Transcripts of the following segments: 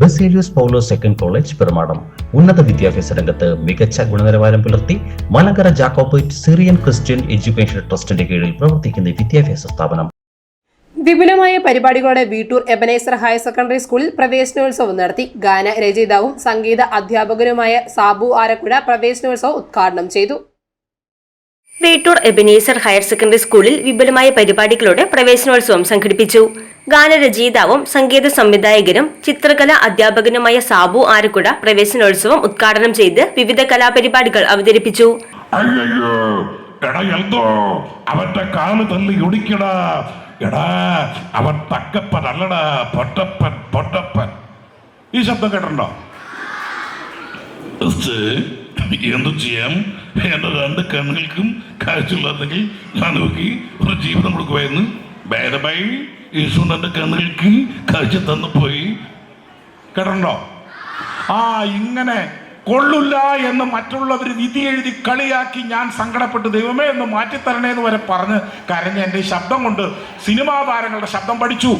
Baselios Paulo second college Perumadam ഉന്നത വിദ്യാഭ്യാസ രംഗത്ത് മികച്ച ഗുണനിലവാരം പുലർത്തി Malankara Jacobite Syrian Christian education ട്രസ്റ്റിന്റെ കീഴിൽ പ്രവർത്തിക്കുന്ന വിദ്യാഭ്യാസ സ്ഥാപനം. വിപുലമായ പരിപാടികളോടെ വീട്ടൂർ എബനേസർ ഹയർ സെക്കൻഡറി സ്കൂളിൽ പ്രവേശനോത്സവം നടത്തി. ഗാന രചയിതാവും സംഗീത അധ്യാപകനുമായ സാബു ആരക്കുഴ പ്രവേശനോത്സവം ഉദ്ഘാടനം ചെയ്തു. വേട്ടൂർ എബനീസർ ഹയർ സെക്കൻഡറി സ്കൂളിൽ വിപുലമായ പരിപാടികളോടെ പ്രവേശനോത്സവം സംഘടിപ്പിച്ചു. ഗാനരചയിതാവും സംഗീത സംവിധായകനും ചിത്രകലാ അധ്യാപകനുമായ സാബു ആരക്കുട പ്രവേശനോത്സവം ഉദ്ഘാടനം ചെയ്ത് വിവിധ കലാപരിപാടികൾ അവതരിപ്പിച്ചു. അയ്യോ എടാ എന്തോ? അവന്റെ കാൽ തല്ലി ഒടിക്കടാ. എടാ അവൻ തക്കപ്പനല്ലടാ പൊട്ടപ്പൻ പൊട്ടപ്പൻ. ഈ ശബ്ദം കേട്ടിട്ടുണ്ടോ? എന്തു ചെയ്യാം. എന്റെ രണ്ട് കണ്ണുകൾക്കും കാഴ്ചയുള്ളതെങ്കിൽ ഞാൻ നോക്കി ഒരു ജീവിതം കൊടുക്കുമായിരുന്നു. ഭേദമായി യേശു തന്റെ കണ്ണുകൾക്ക് കാഴ്ച തന്നു പോയി. കേട്ടോ ആ ഇങ്ങനെ കൊള്ളില്ല എന്ന് മറ്റുള്ളവർ വിധി എഴുതി കളിയാക്കി ഞാൻ സങ്കടപ്പെട്ട്. ദൈവമേ എന്ന് മാറ്റിത്തരണേ എന്ന് വരെ പറഞ്ഞ് കരഞ്ഞ് എന്റെ ശബ്ദം കൊണ്ട് സിനിമാ താരങ്ങളുടെ ശബ്ദം പഠിച്ചു.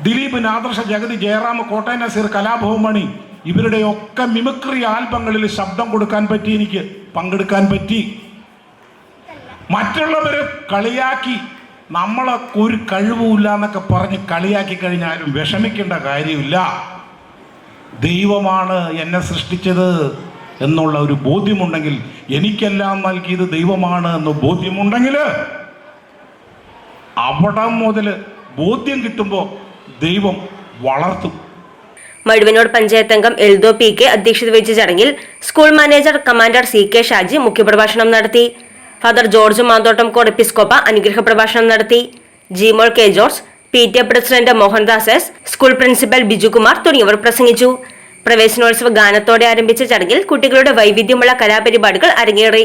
ദിലീപ് നാദർശ ജഗതി ജയറാം കോട്ടയം നസീർ കലാഭവമണി ഇവരുടെ ഒക്കെ മിമിക്രി ആൽബങ്ങളിൽ ശബ്ദം കൊടുക്കാൻ പറ്റി എനിക്ക് പങ്കെടുക്കാൻ പറ്റി. മറ്റുള്ളവര് കളിയാക്കി. നമ്മളൊക്കെ ഒരു കഴിവുമില്ല എന്നൊക്കെ പറഞ്ഞ് കളിയാക്കി കഴിഞ്ഞാലും വിഷമിക്കേണ്ട കാര്യമില്ല. ദൈവമാണ് എന്നെ സൃഷ്ടിച്ചത് എന്നുള്ള ഒരു ബോധ്യമുണ്ടെങ്കിൽ എനിക്കെല്ലാം നൽകിയത് ദൈവമാണ് എന്ന് ബോധ്യമുണ്ടെങ്കിൽ അവിടെ മുതൽ ബോധ്യം കിട്ടുമ്പോൾ ദൈവം വളർത്തും. മഴുവനൂർ പഞ്ചായത്ത് അംഗം എൽദോ പി കെ അധ്യക്ഷത വഹിച്ച ചടങ്ങിൽ school manager commander C K Shaji മുഖ്യപ്രഭാഷണം നടത്തി. ഫാദർ ജോർജ് മാന്തോട്ടം കോട് എപ്പിസ്കോപ്പ അനുഗ്രഹ പ്രഭാഷണം നടത്തി. Jimol K George P T president Mohandas S school principal Bijukumar തുടങ്ങിയവർ പ്രസംഗിച്ചു. പ്രവേശനോത്സവ ഗാനത്തോടെ ആരംഭിച്ച ചടങ്ങിൽ കുട്ടികളുടെ വൈവിധ്യമുള്ള കലാപരിപാടികൾ അരങ്ങേറി.